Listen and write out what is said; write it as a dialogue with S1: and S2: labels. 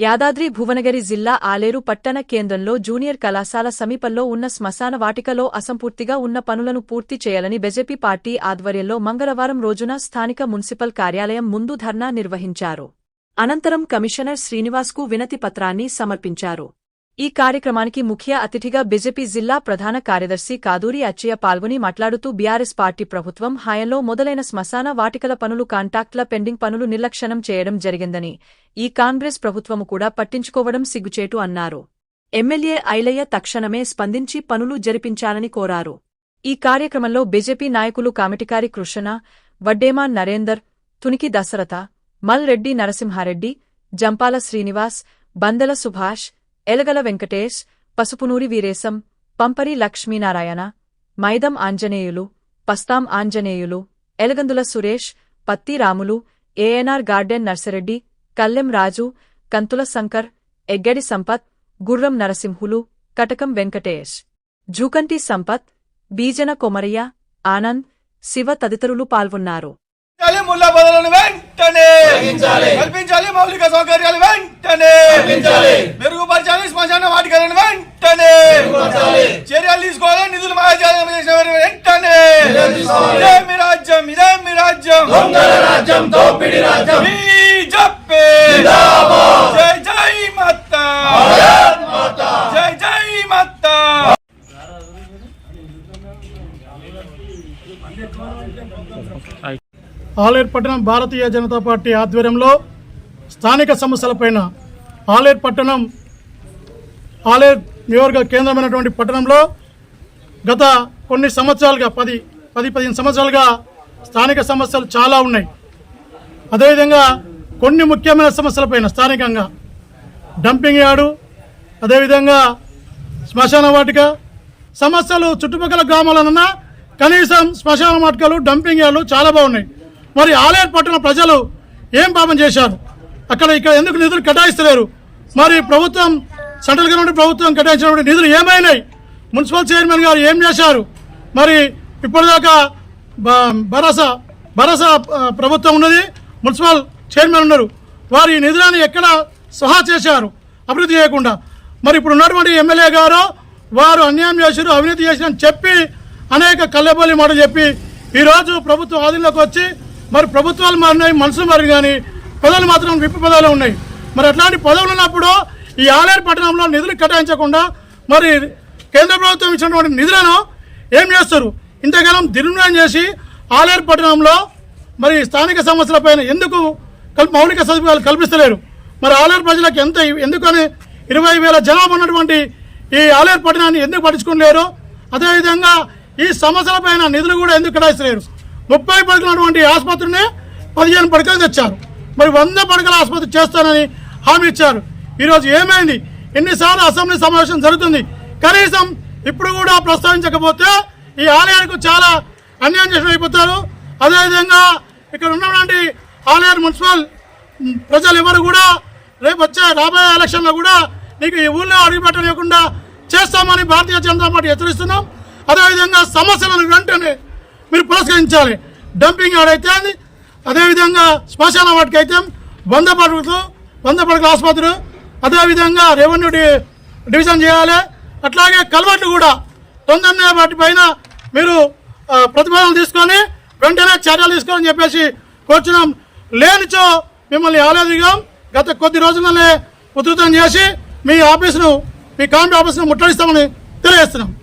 S1: యాదాద్రి భువనగిరి జిల్లా ఆలేరు పట్టణ కేంద్రంలో జూనియర్ కళాశాల సమీపంలో ఉన్న శ్మశాన వాటికలో అసంపూర్తిగా ఉన్న పనులను పూర్తి చేయాలని బీజేపీ పార్టీ ఆధ్వర్యంలో మంగళవారం రోజున స్థానిక మున్సిపల్ కార్యాలయం ముందు ధర్నా నిర్వహించారు. అనంతరం కమిషనర్ శ్రీనివాస్కు వినతి పత్రాన్ని సమర్పించారు. ఈ కార్యక్రమానికి ముఖ్య అతిథిగా బీజేపీ జిల్లా ప్రధాన కార్యదర్శి కాదూరి అచ్చయ్య పాల్గొని మాట్లాడుతూ బీఆర్ఎస్ పార్టీ ప్రభుత్వం హాయంలో మొదలైన శ్మశాన వాటికల పనులు కాంటాక్ట్ల పెండింగ్ పనులు నిర్లక్ష్యం చేయడం జరిగిందని ఈ కాంగ్రెస్ ప్రభుత్వము కూడా పట్టించుకోవడం సిగ్గుచేటు అన్నారు. ఎమ్మెల్యే ఐలయ్య తక్షణమే స్పందించి పనులు జరిపించాలని కోరారు. ఈ కార్యక్రమంలో బీజేపీ నాయకులు కామిటికారి కృష్ణ వడ్డేమా నరేందర్ తునికి దశరథ మల్ రెడ్డి నరసింహారెడ్డి జంపాల శ్రీనివాస్ బందల సుభాష్ ఎలగల వెంకటేష్ పసుపునూరి వీరేశం పంపరి లక్ష్మీనారాయణ మైదం ఆంజనేయులు పస్తాం ఆంజనేయులు ఎలగందుల సురేష్ పత్తి రాములు ఏఎన్ఆర్ గార్డెన్ నర్సరెడ్డి కల్లెం రాజు కంతుల శంకర్ ఎగ్గడి సంపత్ గుర్రం నరసింహులు కటకం వెంకటేష్ జూకంటి సంపత్ బీజన కొమరయ్య ఆనంద్ శివ తదితరులు పాల్గొన్నారు.
S2: వెంటనే కల్పించాలి మౌలిక సౌకర్యాలు వెంటనే మెరుగుపరచాలి శ్మశాన వాటికలను వెంటనే చర్యలు తీసుకోవాలి నిధులు మహాజాలం చేసిన వారిని వెంటనే ఇదే మీ రాజ్యం ఇదే మీ రాజ్యం
S3: రాజ్యం దోపిడి రాజ్యం
S2: బీజేపీ జై జై మాతా జై జై మాతా
S4: ఆలేరు పట్టణం భారతీయ జనతా పార్టీ ఆధ్వర్యంలో స్థానిక సమస్యలపైన ఆలేరు పట్టణం ఆలేరు నియోజక కేంద్రమైనటువంటి పట్టణంలో గత కొన్ని సంవత్సరాలుగా పది పది పదిహేను సంవత్సరాలుగా స్థానిక సమస్యలు చాలా ఉన్నాయి. అదేవిధంగా కొన్ని ముఖ్యమైన సమస్యలపైన స్థానికంగా డంపింగ్ యార్డు అదేవిధంగా శ్మశాన వాటిక సమస్యలు చుట్టుపక్కల గ్రామాలనున్న కనీసం శ్మశాన వాటికలు డంపింగ్ యార్డులు చాలా బాగున్నాయి. మరి ఆలేరు పట్టణ ప్రజలు ఏం పాపం చేశారు? అక్కడ ఇక్కడ ఎందుకు నిధులు కేటాయిస్తలేరు? మరి ప్రభుత్వం సెంట్రల్ గవర్నమెంట్ ప్రభుత్వం కేటాయించినటువంటి నిధులు ఏమైనాయి? మున్సిపల్ చైర్మన్ గారు ఏం చేశారు? మరి ఇప్పటిదాకా బ- భరోసా భరోసా ప్రభుత్వం ఉన్నది మున్సిపల్ చైర్మన్ ఉన్నారు. వారి నిధులను ఎక్కడ సహా చేశారు? అభివృద్ధి చేయకుండా. మరి ఇప్పుడు ఉన్నటువంటి ఎమ్మెల్యే గారు వారు అన్యాయం చేశారు అవినీతి చేశారని చెప్పి అనేక కల్లెబల్లి మాట చెప్పి ఈరోజు ప్రభుత్వం ఆధీనంలోకి వచ్చి మరి ప్రభుత్వాలు మారినాయి మనసులు మారి కానీ పదవులు మాత్రం విప్పి పదవులు ఉన్నాయి. మరి అట్లాంటి పదవులు ఉన్నప్పుడు ఈ ఆలేరు పట్టణంలో నిధులు కేటాయించకుండా మరి కేంద్ర ప్రభుత్వం ఇచ్చినటువంటి నిధులను ఏం చేస్తారు? ఇంతకాలం దుర్వినియోగం చేసి ఆలేరు పట్టణంలో మరి స్థానిక సమస్యలపైన ఎందుకు కల్- మౌలిక సదుపాయాలు కల్పిస్తలేరు? మరి ఆలేరు ప్రజలకు ఎంత ఎందుకని ఇరవై వేల జనాభా ఉన్నటువంటి ఈ ఆలేరు పట్టణాన్ని ఎందుకు పట్టించుకోలేరు? అదేవిధంగా ఈ సమస్యలపైన నిధులు కూడా ఎందుకు కేటాయిస్తలేరు? ముప్పై పడకలు ఉన్నటువంటి ఆసుపత్రిని పదిహేను పడకలు తెచ్చారు. మరి వంద పడకల ఆసుపత్రి చేస్తానని హామీ ఇచ్చారు. ఈరోజు ఏమైంది? ఎన్నిసార్లు అసెంబ్లీ సమావేశం జరుగుతుంది. కనీసం ఇప్పుడు కూడా ప్రస్తావించకపోతే ఈ ఆలయానికి చాలా అన్యాయం చేసిన అయిపోతారు. అదేవిధంగా ఇక్కడ ఉన్నటువంటి ఆలయ మున్సిపల్ ప్రజలు ఎవరు కూడా రేపు వచ్చే రాబోయే ఎలక్షన్లో కూడా నీకు ఈ ఊళ్ళో అడుగుపెట్టలేకుండా చేస్తామని భారతీయ జనతా పార్టీ హెచ్చరిస్తున్నాం. అదేవిధంగా సమస్యలను మీరు పురస్కరించాలి. డంపింగ్ ఆడైతే అదేవిధంగా శ్మశాన వాటికి అయితే వంద పడకలు వంద పడకల ఆసుపత్రులు అదేవిధంగా రెవెన్యూ డి- డివిజన్ చేయాలి. అట్లాగే కల్వర్ట్లు కూడా తొందరనే వాటిపైన మీరు ప్రతిపాదనలు తీసుకొని వెంటనే చర్యలు తీసుకోవాలని చెప్పేసి కోర్చున్నాం. లేనిచో మిమ్మల్ని ఆలోచిగా గత కొద్ది రోజులనే ఉధృతం చేసి మీ ఆఫీసును మీ కాంటి ఆఫీసును ముట్టడిస్తామని తెలియజేస్తున్నాం.